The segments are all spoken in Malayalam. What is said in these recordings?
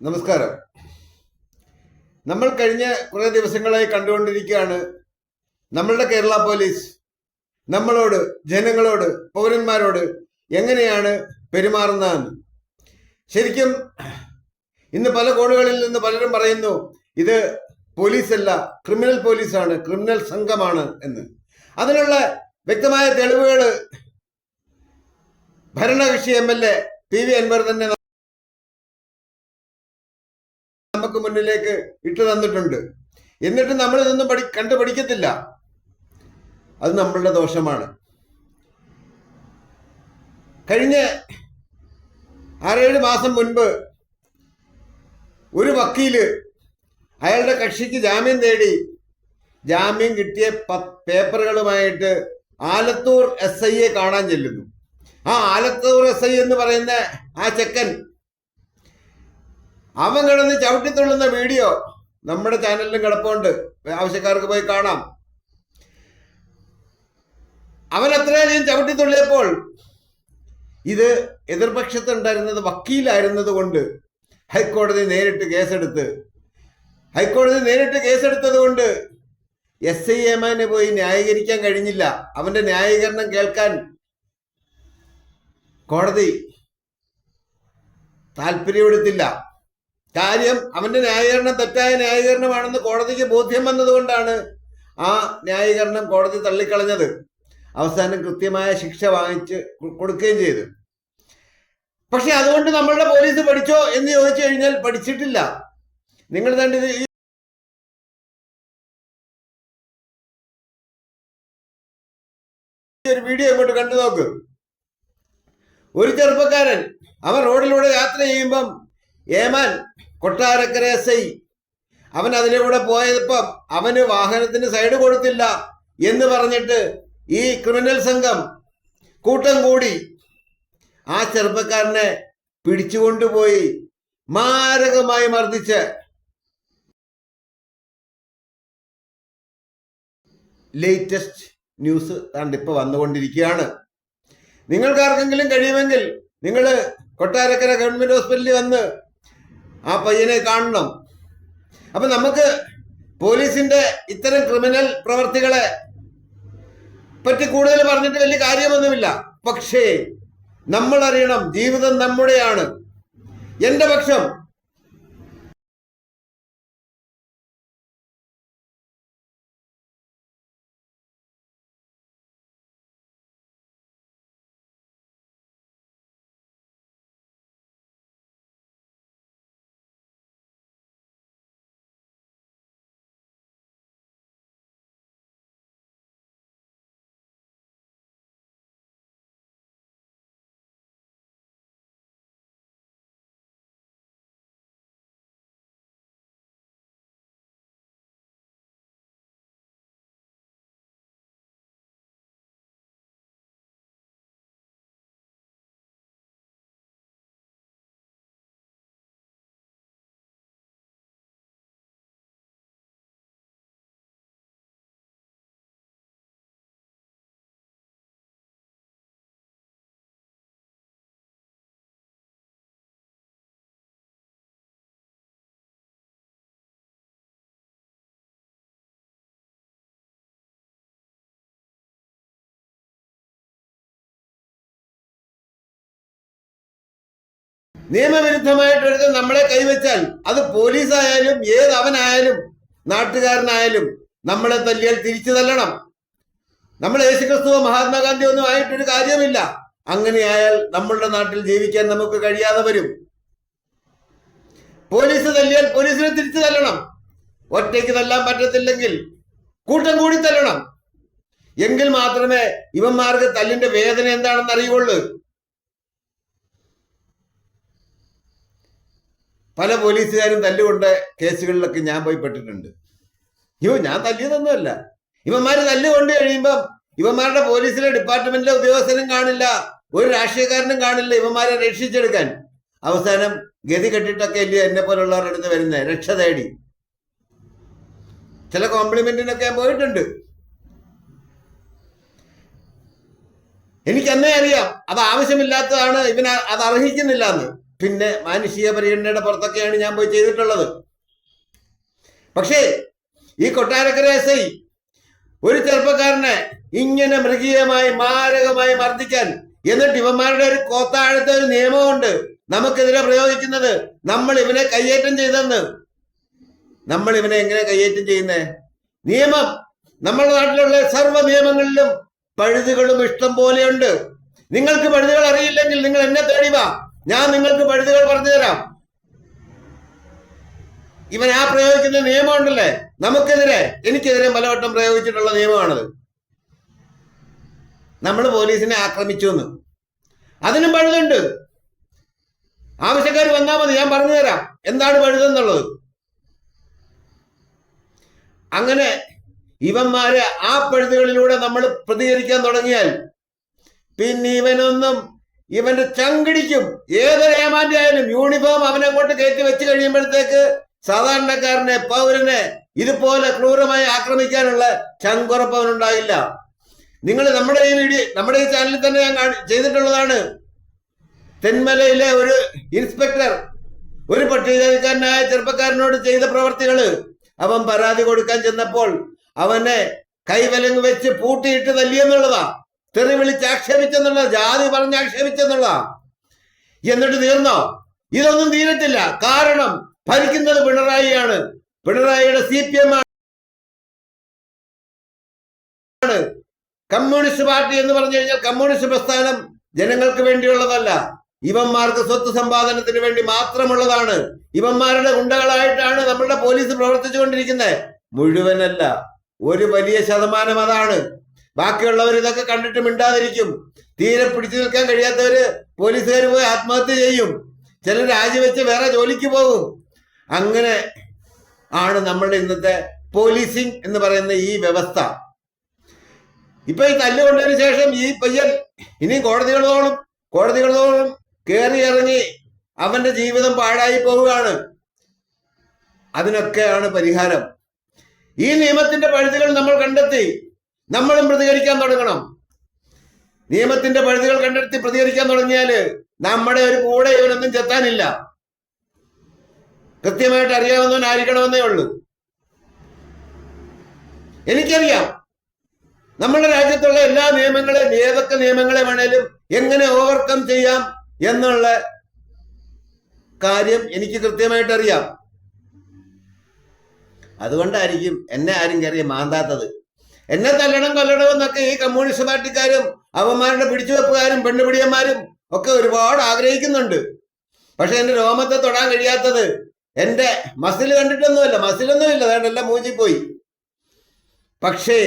നമസ്കാരം. നമ്മൾ കഴിഞ്ഞ കുറേ ദിവസങ്ങളായി കണ്ടുകൊണ്ടിരിക്കുകയാണ്. നമ്മളുടെ കേരള പോലീസ് നമ്മളോട് ജനങ്ങളോട് പൗരന്മാരോട് എങ്ങനെയാണ് പെരുമാറുന്നതെന്ന്. ശരിക്കും ഇന്ന് പല കോണുകളിൽ നിന്ന് പലരും പറയുന്നു ഇത് പോലീസല്ല ക്രിമിനൽ പോലീസാണ് ക്രിമിനൽ സംഘമാണ് എന്ന്. അതിനുള്ള വ്യക്തമായ തെളിവുകൾ ഭരണകക്ഷി M L A P V Anvar തന്നെ നമുക്ക് മുന്നിലേക്ക് ഇട്ടു തന്നിട്ടുണ്ട്. എന്നിട്ട് നമ്മൾ ഇതൊന്നും പഠി കണ്ടു പഠിക്കത്തില്ല. അത് നമ്മളുടെ ദോഷമാണ്. കഴിഞ്ഞ ആറേഴ് മാസം മുൻപ് ഒരു വക്കീൽ അയാളുടെ കക്ഷിക്ക് ജാമ്യം നേടി ജാമ്യം കിട്ടിയ പേപ്പറുകളുമായിട്ട് ആലത്തൂർ എസ് ഐയെ കാണാൻ ചെല്ലുന്നു. ആ ആലത്തൂർ എസ് ഐ എന്ന് പറയുന്ന ആ ചെക്കൻ അവൻ കിടന്ന് ചവിട്ടിത്തുള്ളുന്ന വീഡിയോ നമ്മുടെ ചാനലിലും കിടപ്പുണ്ട്. ആവശ്യക്കാർക്ക് പോയി കാണാം. അവൻ അത്രയധികം ചവിട്ടിത്തുള്ളിയപ്പോൾ ഇത് എതിർപക്ഷത്തുണ്ടായിരുന്നത് വക്കീലായിരുന്നത് കൊണ്ട് ഹൈക്കോടതി നേരിട്ട് കേസെടുത്ത് ഹൈക്കോടതി നേരിട്ട് കേസെടുത്തത് കൊണ്ട് എസ് ഐ എമാനെ പോയി ന്യായീകരിക്കാൻ കഴിഞ്ഞില്ല. അവന്റെ ന്യായീകരണം കേൾക്കാൻ കോടതി താല്പര്യമെടുത്തില്ല. കാര്യം അവന്റെ ന്യായീകരണം തെറ്റായ ന്യായീകരണമാണെന്ന് കോടതിക്ക് ബോധ്യം വന്നതുകൊണ്ടാണ് ആ ന്യായീകരണം കോടതി തള്ളിക്കളഞ്ഞത്. അവസാനം കൃത്യമായ ശിക്ഷ വാങ്ങിച്ച് കൊടുക്കുകയും ചെയ്തു. പക്ഷെ അതുകൊണ്ട് നമ്മളുടെ പോലീസ് പഠിച്ചോ എന്ന് ചോദിച്ചു കഴിഞ്ഞാൽ പഠിച്ചിട്ടില്ല. നിങ്ങൾ തന്നെ ഈ ഒരു വീഡിയോ ഇങ്ങോട്ട് കണ്ടു നോക്ക്. ഒരു ചെറുപ്പക്കാരൻ അവൻ റോഡിലൂടെ യാത്ര ചെയ്യുമ്പം ഏമാൻ കൊട്ടാരക്കര എസ് ഐ അവൻ അതിലൂടെ പോയപ്പം അവന് വാഹനത്തിന് സൈഡ് കൊടുത്തില്ല എന്ന് പറഞ്ഞിട്ട് ഈ ക്രിമിനൽ സംഘം കൂട്ടം കൂടി ആ ചെറുപ്പക്കാരനെ പിടിച്ചുകൊണ്ടുപോയി മാരകമായി മർദ്ദിച്ച് ലേറ്റസ്റ്റ് ന്യൂസ് താണ്ട് ഇപ്പൊ വന്നുകൊണ്ടിരിക്കുകയാണ്. നിങ്ങൾക്കാർക്കെങ്കിലും കഴിയുമെങ്കിൽ നിങ്ങൾ കൊട്ടാരക്കര ഗവൺമെന്റ് ഹോസ്പിറ്റലിൽ വന്ന് ആ പയ്യനെ കാണണം. അപ്പൊ നമുക്ക് പോലീസിന്റെ ഇത്തരം ക്രിമിനൽ പ്രവർത്തികളെ പറ്റി കൂടുതൽ പറഞ്ഞിട്ട് വലിയ കാര്യമൊന്നുമില്ല. പക്ഷേ നമ്മൾ അറിയണം ജീവിതം നമ്മുടെയാണ്. എന്റെ പക്ഷം നിയമവിരുദ്ധമായിട്ട് ഒരുത്തൻ നമ്മളെ കൈവച്ചാൽ അത് പോലീസായാലും ഏത് അവനായാലും നാട്ടുകാരനായാലും നമ്മളെ തല്ലിയാൽ തിരിച്ചു തല്ലണം. നമ്മൾ യേശുക്രിസ്തുവോ മഹാത്മാഗാന്ധി ഒന്നും ആയിട്ടൊരു കാര്യമില്ല അങ്ങനെയായാൽ നമ്മളുടെ നാട്ടിൽ ജീവിക്കാൻ നമുക്ക് കഴിയാതെ വരും. പോലീസ് തല്ലിയാൽ പോലീസിനെ തിരിച്ചു തല്ലണം. ഒറ്റയ്ക്ക് തല്ലാൻ പറ്റത്തില്ലെങ്കിൽ കൂട്ടം കൂടി തല്ലണം. എങ്കിൽ മാത്രമേ ഇവന്മാർക്ക് തല്ലിന്റെ വേദന എന്താണെന്ന് അറിയുള്ളൂ പല പോലീസുകാരും തല്ലുകൊണ്ട് കേസുകളിലൊക്കെ ഞാൻ പോയി പെട്ടിട്ടുണ്ട്. അയ്യോ ഞാൻ തല്ലിയതൊന്നുമല്ല. ഇവന്മാര് തല്ലുകൊണ്ട് കഴിയുമ്പം ഇവന്മാരുടെ പോലീസിലെ ഡിപ്പാർട്ട്മെന്റിലെ ഉദ്യോഗസ്ഥനും കാണില്ല. ഒരു രാഷ്ട്രീയക്കാരനും കാണില്ല ഇവന്മാരെ രക്ഷിച്ചെടുക്കാൻ. അവസാനം ഗതി കെട്ടിട്ടൊക്കെ അല്ലേ എന്നെ പോലുള്ളവരുടെ അടുത്ത് വരുന്നത് രക്ഷ തേടി. ചില കോംപ്ലിമെന്റിനൊക്കെ ഞാൻ പോയിട്ടുണ്ട്. എനിക്ക് അന്നേ അറിയാം. അത് ആവശ്യമില്ലാത്തതാണ്. ഇവന് അത് അർഹിക്കുന്നില്ല എന്ന് പിന്നെ മാനുഷിക പരിഗണനയുടെ പുറത്തൊക്കെയാണ് ഞാൻ പോയി ചെയ്തിട്ടുള്ളത്. പക്ഷേ ഈ കൊട്ടാരക്കര എസ് ഐ ഒരു ചെറുപ്പക്കാരനെ ഇങ്ങനെ മൃഗീയമായി മാരകമായി മർദ്ദിക്കാൻ എന്നിട്ട് ഇവന്മാരുടെ ഒരു കോത്താഴത്തെ ഒരു നിയമമുണ്ട് നമുക്കെതിരെ പ്രയോഗിക്കുന്നത്. നമ്മൾ ഇവനെ കയ്യേറ്റം ചെയ്തെന്ന്. നമ്മൾ ഇവനെ എങ്ങനെ കയ്യേറ്റം ചെയ്യുന്നേ? നിയമം. നമ്മുടെ നാട്ടിലുള്ള സർവ നിയമങ്ങളിലും പഴുതുകളും ഇഷ്ടം പോലെയുണ്ട്. നിങ്ങൾക്ക് പഴുതുകൾ അറിയില്ലെങ്കിൽ നിങ്ങൾ എന്നെ തേടി വാ. ഞാൻ നിങ്ങൾക്ക് പഴുതുകൾ പറഞ്ഞു തരാം ഇവൻ ആ പ്രയോഗിക്കുന്ന നിയമം ഉണ്ടല്ലേ നമുക്കെതിരെ എനിക്കെതിരെ പലവട്ടം പ്രയോഗിച്ചിട്ടുള്ള നിയമമാണത്. നമ്മൾ പോലീസിനെ ആക്രമിച്ചു എന്ന് അതിനും പഴുതുണ്ട്. ആവശ്യക്കാർ വന്നാൽ മതി ഞാൻ പറഞ്ഞു തരാം എന്താണ് പഴുതെന്നുള്ളത്? അങ്ങനെ ഇവന്മാരെ ആ പഴുതുകളിലൂടെ നമ്മൾ പ്രതികരിക്കാൻ തുടങ്ങിയാൽ പിന്നെ ഇവനൊന്നും ഇവന്റെ ചങ്കിടിക്കും. ഏതൊരു ഏമാന്റെ ആയാലും യൂണിഫോം അവനെ കൊണ്ട് കയറ്റി വെച്ച് കഴിയുമ്പോഴത്തേക്ക് സാധാരണക്കാരനെ പൗരനെ ഇതുപോലെ ക്രൂരമായി ആക്രമിക്കാനുള്ള ചങ്കുറപ്പ് അവനുണ്ടായില്ല നിങ്ങൾ നമ്മുടെ ഈ വീഡിയോ നമ്മുടെ ഈ ചാനലിൽ തന്നെ ഞാൻ ചെയ്തിട്ടുള്ളതാണ്. തെന്മലയിലെ ഒരു ഇൻസ്പെക്ടർ ഒരു പട്ടികജാതിക്കാരനായ ചെറുപ്പക്കാരനോട് ചെയ്ത പ്രവർത്തികൾ അവൻ പരാതി കൊടുക്കാൻ ചെന്നപ്പോൾ അവനെ കൈവലങ്ങ് വെച്ച് പൂട്ടിയിട്ട് തല്ലിയെന്നുള്ളതാ. തെറി വിളിച്ച് ആക്ഷേപിച്ചെന്നുള്ള ജാതി പറഞ്ഞ് ആക്ഷേപിച്ചെന്നുള്ള. എന്നിട്ട് തീർന്നോ? ഇതൊന്നും തീരത്തില്ല. കാരണം ഭരിക്കുന്നത് പിണറായിയാണ്. പിണറായിയുടെ സി പി എം ആണ്. കമ്മ്യൂണിസ്റ്റ് പാർട്ടി എന്ന് പറഞ്ഞു കഴിഞ്ഞാൽ കമ്മ്യൂണിസ്റ്റ് പ്രസ്ഥാനം ജനങ്ങൾക്ക് വേണ്ടിയുള്ളതല്ല. ഇവന്മാർക്ക് സ്വത്ത് സമ്പാദനത്തിന് വേണ്ടി മാത്രമുള്ളതാണ്. ഇവന്മാരുടെ ഗുണ്ടകളായിട്ടാണ് നമ്മളുടെ പോലീസ് പ്രവർത്തിച്ചുകൊണ്ടിരിക്കുന്നത്. മുഴുവനല്ല. ഒരു വലിയ ശതമാനം അതാണ്. ബാക്കിയുള്ളവർ ഇതൊക്കെ കണ്ടിട്ട് മിണ്ടാതിരിക്കും. തീരെ പിടിച്ചു നിൽക്കാൻ കഴിയാത്തവര് പോലീസുകാർ പോയി ആത്മഹത്യ ചെയ്യും. ചിലർ രാജിവെച്ച് വേറെ ജോലിക്ക് പോകും. അങ്ങനെ ആണ് നമ്മളുടെ ഇന്നത്തെ പോലീസിംഗ് എന്ന് പറയുന്ന ഈ വ്യവസ്ഥ. ഇപ്പൊ ഈ തല്ലുകൊണ്ടതിന് ശേഷം ഈ പയ്യൻ ഇനി കോടതികളോളം കോടതികളോളം കയറി ഇറങ്ങി അവന്റെ ജീവിതം പാഴായി പോവുകയാണ്. അതിനൊക്കെയാണ് പരിഹാരം. ഈ നിയമത്തിന്റെ പഴുതുകൾ നമ്മൾ കണ്ടെത്തി. നമ്മളും പ്രതികരിക്കാൻ തുടങ്ങണം. നിയമത്തിന്റെ പഴുതുകൾ കണ്ടെത്തി പ്രതികരിക്കാൻ തുടങ്ങിയാൽ നമ്മുടെ ഒരു കൂടെ ഇവനൊന്നും ചെത്താനില്ല. കൃത്യമായിട്ട് അറിയാവുന്നവൻ ആയിരിക്കണമെന്നേ ഉള്ളൂ. എനിക്കറിയാം. നമ്മുടെ രാജ്യത്തുള്ള എല്ലാ നിയമങ്ങളെയും ഏതൊക്കെ നിയമങ്ങളെ വേണേലും എങ്ങനെ ഓവർകം ചെയ്യാം എന്നുള്ള കാര്യം എനിക്ക് കൃത്യമായിട്ട് അറിയാം. അതുകൊണ്ടായിരിക്കും എന്നെ ആരും കയറിയ മാന്താത്തത്. എന്നെ തല്ലണം കൊല്ലണം എന്നൊക്കെ ഈ കമ്മ്യൂണിസ്റ്റ് പാർട്ടിക്കാരും അവന്മാരുടെ പിടിച്ചുവെപ്പുകാരും പെണ്ണുപിടിയന്മാരും ഒക്കെ ഒരുപാട് ആഗ്രഹിക്കുന്നുണ്ട്. പക്ഷെ എന്റെ രോമത്തെ തൊടാൻ കഴിയാത്തത് എന്റെ മസിൽ കണ്ടിട്ടൊന്നുമല്ല മസിലൊന്നുമില്ല അതാണ്ടെല്ലാം മൂഞ്ചിപ്പോയി പക്ഷേ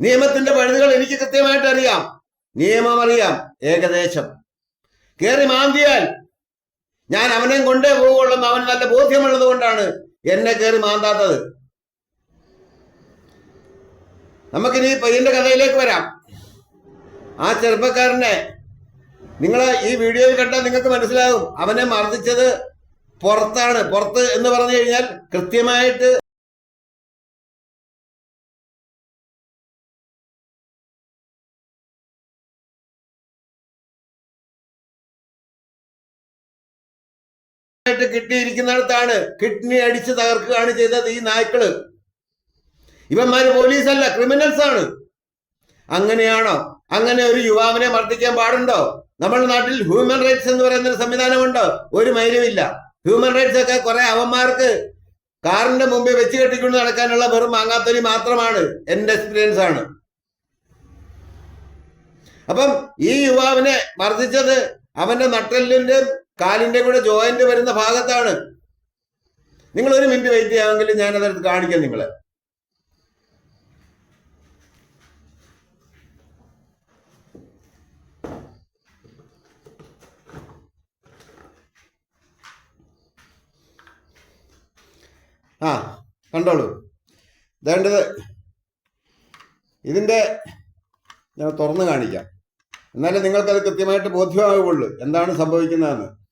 നിയമത്തിന്റെ പഴുതുകൾ എനിക്ക് കൃത്യമായിട്ട് അറിയാം നിയമം അറിയാം ഏകദേശം. കയറി മാന്തിയാൽ ഞാൻ അവനെ കൊണ്ടേ പോവുള്ളൂ അവൻ നല്ല ബോധ്യമുള്ളത് കൊണ്ടാണ് എന്നെ കയറി മാന്താത്തത്. നമുക്കിനി പയ്യന്റെ കഥയിലേക്ക് വരാം. ആ ചെറുപ്പക്കാരനെ നിങ്ങൾ ഈ വീഡിയോയിൽ കണ്ടാൽ നിങ്ങൾക്ക് മനസ്സിലാകും. അവനെ മർദ്ദിച്ചത് പുറത്താണ്. പുറത്ത് എന്ന് പറഞ്ഞു കഴിഞ്ഞാൽ കൃത്യമായിട്ട് കിട്ടിയിരിക്കുന്നിടത്താണ് കിഡ്നി അടിച്ച് തകർക്കുകയാണ് ചെയ്തത് ഈ നായ്ക്കൾ. ഇവന്മാര് പോലീസല്ല ക്രിമിനൽസ് ആണ്. അങ്ങനെയാണോ? അങ്ങനെ ഒരു യുവാവിനെ മർദ്ദിക്കാൻ പാടുണ്ടോ? നമ്മുടെ നാട്ടിൽ ഹ്യൂമൻ റൈറ്റ്സ് എന്ന് പറയുന്ന ഒരു സംവിധാനമുണ്ടോ? ഒരു മൈലുമില്ല ഹ്യൂമൻ റൈറ്റ്സ് ഒക്കെ കുറെ അവന്മാർക്ക് കാറിന്റെ മുമ്പിൽ വെച്ച് കെട്ടിക്കൊണ്ട് നടക്കാനുള്ള വെറും മാങ്ങാത്തൊലി മാത്രമാണ് എന്റെ എക്സ്പീരിയൻസ് ആണ്. അപ്പം ഈ യുവാവിനെ മർദ്ദിച്ചത് അവന്റെ നട്ടലിന്റെ കാലിന്റെ കൂടെ ജോയിന്റ് വരുന്ന ഭാഗത്താണ്. നിങ്ങൾ ഒരു മിനിറ്റ് വെയിറ്റ് ചെയ്യാമെങ്കിൽ ഞാൻ അതെടുത്ത് കാണിക്കാം നിങ്ങളെ. ആ കണ്ടോളൂ. വേണ്ടത് ഇതിന്റെ ഞാൻ തുറന്ന് കാണിക്കാം. എന്നാലേ നിങ്ങൾക്കത് കൃത്യമായിട്ട് ബോധ്യമാകുള്ളൂ എന്താണ് സംഭവിക്കുന്നതെന്ന്.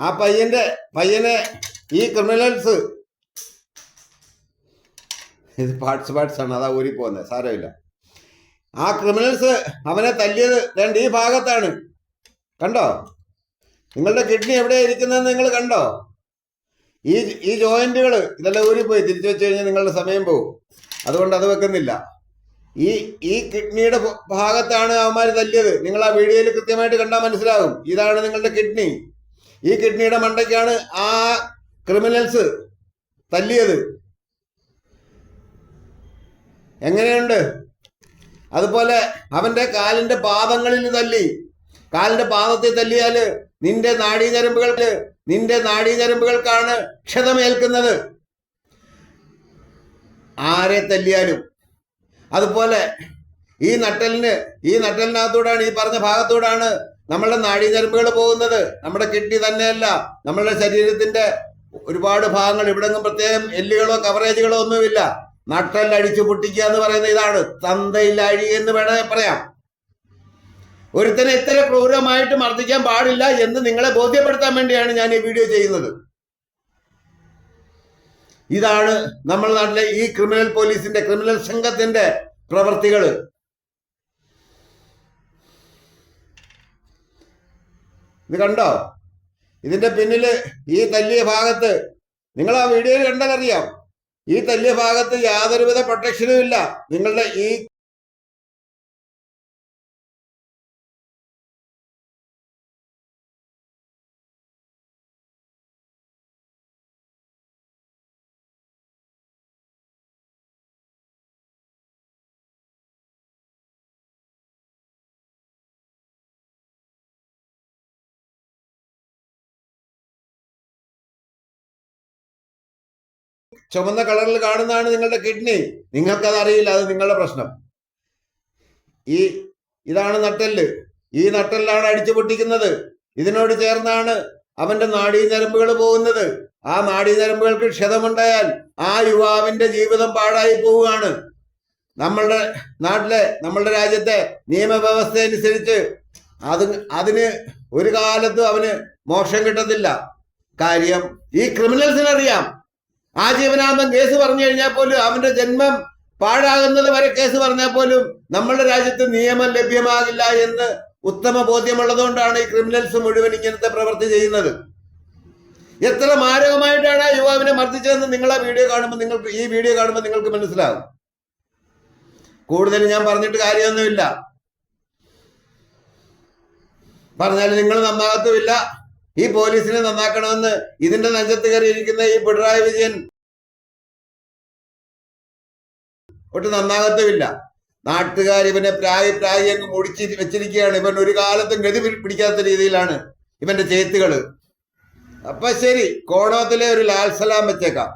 ആ പയ്യന്റെ പയ്യനെ ഈ ക്രിമിനൽസ് ഇത് പാർട്സ് പാർട്സ് ആണ്. അതാ ഊരി പോകുന്നത് സാരമില്ല. ആ ക്രിമിനൽസ് അവനെ തല്ലിയത് രണ്ട് ഈ ഭാഗത്താണ്. കണ്ടോ? നിങ്ങളുടെ കിഡ്നി എവിടെയാണ് ഇരിക്കുന്നതെന്ന് നിങ്ങൾ കണ്ടോ? ഈ ഈ ജോയിന്റുകൾ ഇതെല്ലാം ഊരിപ്പോയി തിരിച്ചു വെച്ച് കഴിഞ്ഞാൽ നിങ്ങളുടെ സമയം പോകും അതുകൊണ്ട് അത് വെക്കുന്നില്ല. ഈ ഈ കിഡ്നിയുടെ ഭാഗത്താണ് അവന്മാർ തല്ലിയത്. നിങ്ങൾ ആ വീഡിയോയിൽ കൃത്യമായിട്ട് കണ്ടാൽ മനസ്സിലാകും ഇതാണ് നിങ്ങളുടെ കിഡ്നി ഈ കിഡ്നിയുടെ മണ്ടയ്ക്കാണ് ആ ക്രിമിനൽസ് തല്ലിയത്. എങ്ങനെയുണ്ട്? അതുപോലെ അവന്റെ കാലിന്റെ പാദങ്ങളിൽ തല്ലി. കാലിന്റെ പാദത്തിൽ തല്ലിയാൽ നിന്റെ നാഡീഞരമ്പുകൾക്ക് നിന്റെ നാഡീഞരമ്പുകൾക്കാണ് ക്ഷതമേൽക്കുന്നത്. ആരെ തല്ലിയാലും. അതുപോലെ ഈ നട്ടലിന് ഈ നട്ടലിനകത്തൂടാണ് ഈ പറഞ്ഞ ഭാഗത്തൂടാണ് നമ്മളുടെ നാഡീഞരമ്പുകൾ പോകുന്നത്. നമ്മുടെ കിഡ്നി തന്നെയല്ല. നമ്മളുടെ ശരീരത്തിന്റെ ഒരുപാട് ഭാഗങ്ങൾ ഇവിടെങ്ങും പ്രത്യേകം എല്ലുകളോ കവറേജുകളോ ഒന്നുമില്ല. നട്ടൽ അടിച്ചു പൊട്ടിക്കുക എന്ന് പറയുന്ന ഇതാണ്. തന്തയിൽ അഴി എന്ന് വേണമെങ്കിൽ പറയാം. ഒരുത്തനെ ഇത്ര ക്രൂരമായിട്ട് മർദ്ദിക്കാൻ പാടില്ല എന്ന് നിങ്ങളെ ബോധ്യപ്പെടുത്താൻ വേണ്ടിയാണ് ഞാൻ ഈ വീഡിയോ ചെയ്യുന്നത്. ഇതാണ് നമ്മുടെ നാട്ടിലെ ഈ ക്രിമിനൽ പോലീസിന്റെ ക്രിമിനൽ സംഘത്തിന്റെ പ്രവർത്തികൾ ഇത് കണ്ടോ? ഇതിന്റെ പിന്നിൽ ഈ തല്ലിയ ഭാഗത്ത് നിങ്ങൾ ആ വീഡിയോയിൽ കണ്ടതറിയാം ഈ തല്യ ഭാഗത്ത് യാതൊരുവിധ പ്രൊട്ടക്ഷനും ഇല്ല. നിങ്ങളുടെ ഈ ചുമന്ന കളറിൽ കാണുന്നതാണ് നിങ്ങളുടെ കിഡ്നി. നിങ്ങൾക്കത് അറിയില്ല അത് നിങ്ങളുടെ പ്രശ്നം. ഈ ഇതാണ് നട്ടെല്ല്. ഈ നട്ടെല്ലാണ് അടിച്ചു പൊട്ടിക്കുന്നത്. ഇതിനോട് ചേർന്നാണ് അവന്റെ നാഡീഞരമ്പുകൾ പോകുന്നത്. ആ നാഡീഞരമ്പുകൾക്ക് ക്ഷതമുണ്ടായാൽ ആ യുവാവിന്റെ ജീവിതം പാഴായി പോവുകയാണ്. നമ്മളുടെ നാട്ടിലെ നമ്മളുടെ രാജ്യത്തെ നിയമവ്യവസ്ഥ അനുസരിച്ച് അത് അതിന് ഒരു കാലത്തും അവന് മോക്ഷം കിട്ടത്തില്ല. കാര്യം ഈ ക്രിമിനൽസിനറിയാം. ആജീവനാന്തം കേസ് പറഞ്ഞു കഴിഞ്ഞാൽ പോലും അവന്റെ ജന്മം പാഴാകുന്നത് വരെ കേസ് പറഞ്ഞാൽ പോലും നമ്മുടെ രാജ്യത്ത് നിയമം ലഭ്യമാകില്ല എന്ന് ഉത്തമ ബോധ്യമുള്ളതുകൊണ്ടാണ് ഈ ക്രിമിനൽസ് മുഴുവൻ ഇങ്ങനത്തെ പ്രവൃത്തി ചെയ്യുന്നത്. എത്ര മാരകമായിട്ടാണ് ആ യുവാവിനെ മർദ്ദിച്ചതെന്ന് നിങ്ങൾ ആ വീഡിയോ കാണുമ്പോൾ നിങ്ങൾക്ക് ഈ വീഡിയോ കാണുമ്പോൾ നിങ്ങൾക്ക് മനസ്സിലാകും കൂടുതൽ ഞാൻ പറഞ്ഞിട്ട് കാര്യമൊന്നുമില്ല. പറഞ്ഞാൽ നിങ്ങൾ നന്നാകത്തുമില്ല. ഈ പോലീസിനെ നന്നാക്കണമെന്ന് ഇതിന്റെ നെഞ്ചത്ത് കയറിയിരിക്കുന്ന ഈ പിണറായി വിജയൻ ഒട്ടും നന്നാകത്തുമില്ല. നാട്ടുകാർ ഇവനെ പ്രായി പ്രായി അങ്ങ് മുടിച്ച് വെച്ചിരിക്കുകയാണ്. ഇവൻ ഒരു കാലത്തും ഗതി പിടിക്കാത്ത രീതിയിലാണ് ഇവന്റെ ചേത്തുകൾ. അപ്പൊ ശരി കോടോത്തിലെ ഒരു ലാൽസലാം വെച്ചേക്കാം.